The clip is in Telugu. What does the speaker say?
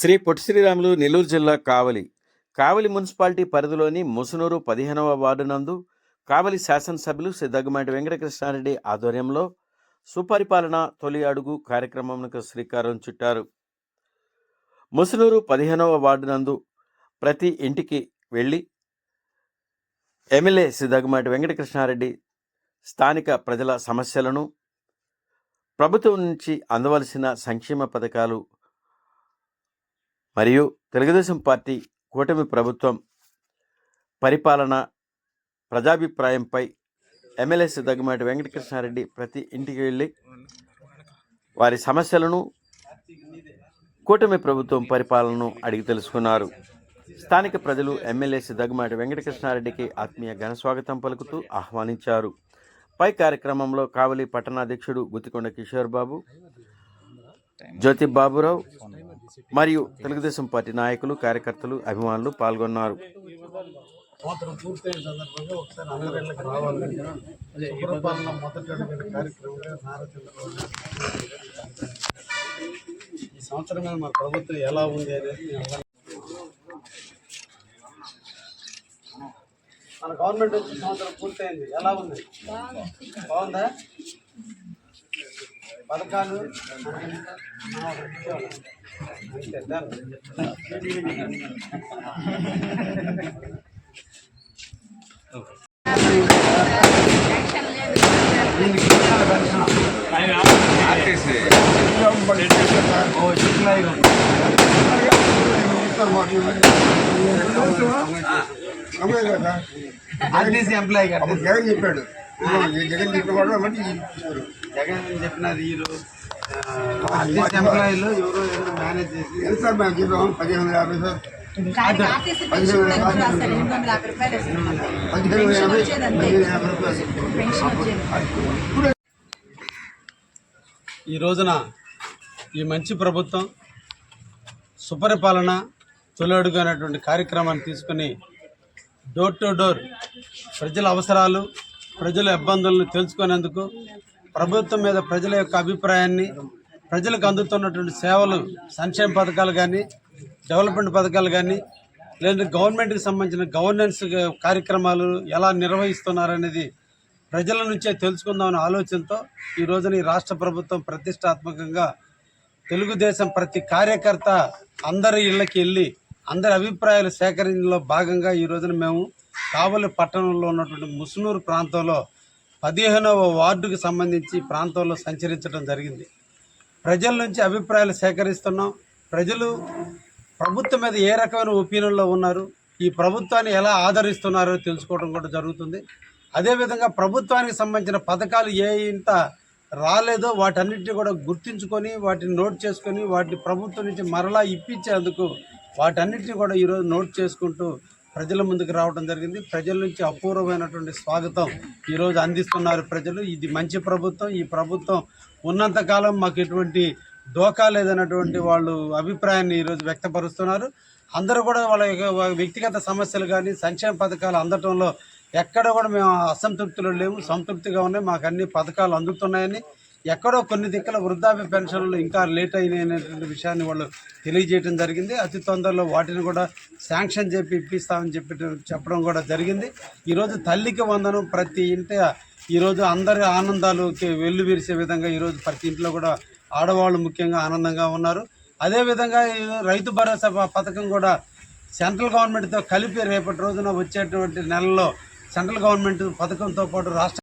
శ్రీ పొట్టి శ్రీరాములు నెల్లూరు జిల్లా కావలి కావలి మున్సిపాలిటీ పరిధిలోని ముసునూరు పదిహేనవ వార్డు నందు కావలి శాసనసభ్యులు శ్రీ దగ్గుమాటి వెంకటకృష్ణారెడ్డి ఆధ్వర్యంలో సుపరిపాలన తొలి అడుగు కార్యక్రమంకు శ్రీకారం చుట్టారు. ముసునూరు పదిహేనవ వార్డు నందు ప్రతి ఇంటికి వెళ్ళి ఎమ్మెల్యే శ్రీ దగ్గుమాటి వెంకటకృష్ణారెడ్డి స్థానిక ప్రజల సమస్యలను ప్రభుత్వం నుంచి అందవలసిన సంక్షేమ పథకాలు మరియు తెలుగుదేశం పార్టీ కూటమి ప్రభుత్వం పరిపాలన ప్రజాభిప్రాయంపై ఎమ్మెల్యే దగ్గుమాటి వెంకటకృష్ణారెడ్డి ప్రతి ఇంటికి వెళ్ళి వారి సమస్యలను కూటమి ప్రభుత్వం పరిపాలనను అడిగి తెలుసుకున్నారు. స్థానిక ప్రజలు ఎమ్మెల్యే దగ్గుమాటి వెంకటకృష్ణారెడ్డికి ఆత్మీయ ఘన స్వాగతం పలుకుతూ ఆహ్వానించారు. పై కార్యక్రమంలో కావలి పట్టణాధ్యక్షుడు గుత్తికొండ కిషోర్ బాబు జ్యోతి బాబురావు మరియు తెలుగుదేశం పార్టీ నాయకులు కార్యకర్తలు అభిమానులు పాల్గొన్నారు. సంవత్సరం పూర్తయిన సందర్భంగా ఒకసారి అందరిళ్ళకి రావాలని సుపరిపాలన మొదటి అడుగుల కార్యక్రమంగా నారా చంద్రబాబు నాయుడు ఈ సంవత్సరం మీద మన ప్రభుత్వం ఎలా ఉంది అనేది మీ అందరికీ మన గవర్నమెంట్ వచ్చి సంవత్సరం పూర్తయింది. ఎలా ఉంది? బాగుందా? పథకాలు? ఆర్టీసీ ఎంప్లాయీ జగన్ చెప్పాడు. జగన్ చెప్పిన ఇచ్చారు. జగన్ చెప్పినది ఆర్టీసీ ఎంప్లాయీలు ఎవరో ఎవరో మేనేజ్ చేసి ఎంత సార్ మేము జీతం పదిహేను వందల యాభై సార్. వందల పదిహేను వందల పదిహేను రూపాయలు ఈ రోజున ఈ మంచి ప్రభుత్వం సుపరిపాలన తొలి అడుగు అనేటువంటి కార్యక్రమాన్ని తీసుకుని డోర్ టు డోర్ ప్రజల అవసరాలు ప్రజల ఇబ్బందులను తెలుసుకునేందుకు ప్రభుత్వం మీద ప్రజల యొక్క అభిప్రాయాన్ని ప్రజలకు అందుతున్నటువంటి సేవలు సంక్షేమ పథకాలు కానీ డెవలప్మెంట్ పథకాలు కానీ లేదంటే గవర్నమెంట్కి సంబంధించిన గవర్నెన్స్ కార్యక్రమాలు ఎలా నిర్వహిస్తున్నారనేది ప్రజల నుంచే తెలుసుకుందామనే ఆలోచనతో ఈ రోజున ఈ రాష్ట్ర ప్రభుత్వం ప్రతిష్టాత్మకంగా తెలుగుదేశం ప్రతి కార్యకర్త అందరి ఇళ్ళకి వెళ్ళి అందరి అభిప్రాయాలు సేకరించడంలో భాగంగా ఈ రోజున మేము కావలి పట్టణంలో ఉన్నటువంటి ముసునూరు ప్రాంతంలో పదిహేనవ వార్డుకు సంబంధించి ప్రాంతంలో సంచరించడం జరిగింది. ప్రజల నుంచి అభిప్రాయాలు సేకరిస్తున్నాం. ప్రజలు ప్రభుత్వం మీద ఏ రకమైన ఒపీనియన్లో ఉన్నారు? ఈ ప్రభుత్వాన్ని ఎలా ఆదరిస్తున్నారో తెలుసుకోవడం కూడా జరుగుతుంది. అదేవిధంగా ప్రభుత్వానికి సంబంధించిన పథకాలు ఏ ఇంత రాలేదో వాటన్నిటిని కూడా గుర్తించుకొని వాటిని నోట్ చేసుకొని వాటిని ప్రభుత్వం నుంచి మరలా ఇప్పించేందుకు వాటన్నిటిని కూడా ఈరోజు నోట్ చేసుకుంటూ ప్రజల ముందుకు రావడం జరిగింది. ప్రజల నుంచి అపూర్వమైనటువంటి స్వాగతం ఈరోజు అందిస్తున్నారు ప్రజలు. ఇది మంచి ప్రభుత్వం. ఈ ప్రభుత్వం ఉన్నంతకాలం మాకు ఎటువంటి డోకా లేదన్నటువంటి వాళ్ళు అభిప్రాయాన్ని ఈరోజు వ్యక్తపరుస్తున్నారు. అందరూ కూడా వాళ్ళ యొక్క వ్యక్తిగత సమస్యలు కానీ సంక్షేమ పథకాలు అందటంలో ఎక్కడ కూడా మేము అసంతృప్తిలో లేము సంతృప్తిగా ఉన్నాయి మాకు అన్ని పథకాలు అందుతున్నాయని ఎక్కడో కొన్ని దిక్కుల వృద్ధాప్య పెన్షన్లు ఇంకా లేట్ అయినాయి విషయాన్ని వాళ్ళు తెలియజేయడం జరిగింది. అతి తొందరలో వాటిని కూడా శాంక్షన్ చెప్పి ఇప్పిస్తామని చెప్పి చెప్పడం కూడా జరిగింది. ఈరోజు తల్లికి వందనం ప్రతి ఇంట ఈరోజు అందరి ఆనందాలుకి వెల్లు విరిసే విధంగా ఈరోజు ప్రతి ఇంట్లో కూడా ఆడవాళ్ళు ముఖ్యంగా ఆనందంగా ఉన్నారు. అదేవిధంగా రైతు భరోసా పథకం కూడా సెంట్రల్ గవర్నమెంట్తో కలిపి రేపటి రోజున వచ్చేటువంటి నెలలో సెంట్రల్ గవర్నమెంట్ పథకంతో పాటు రాష్ట్ర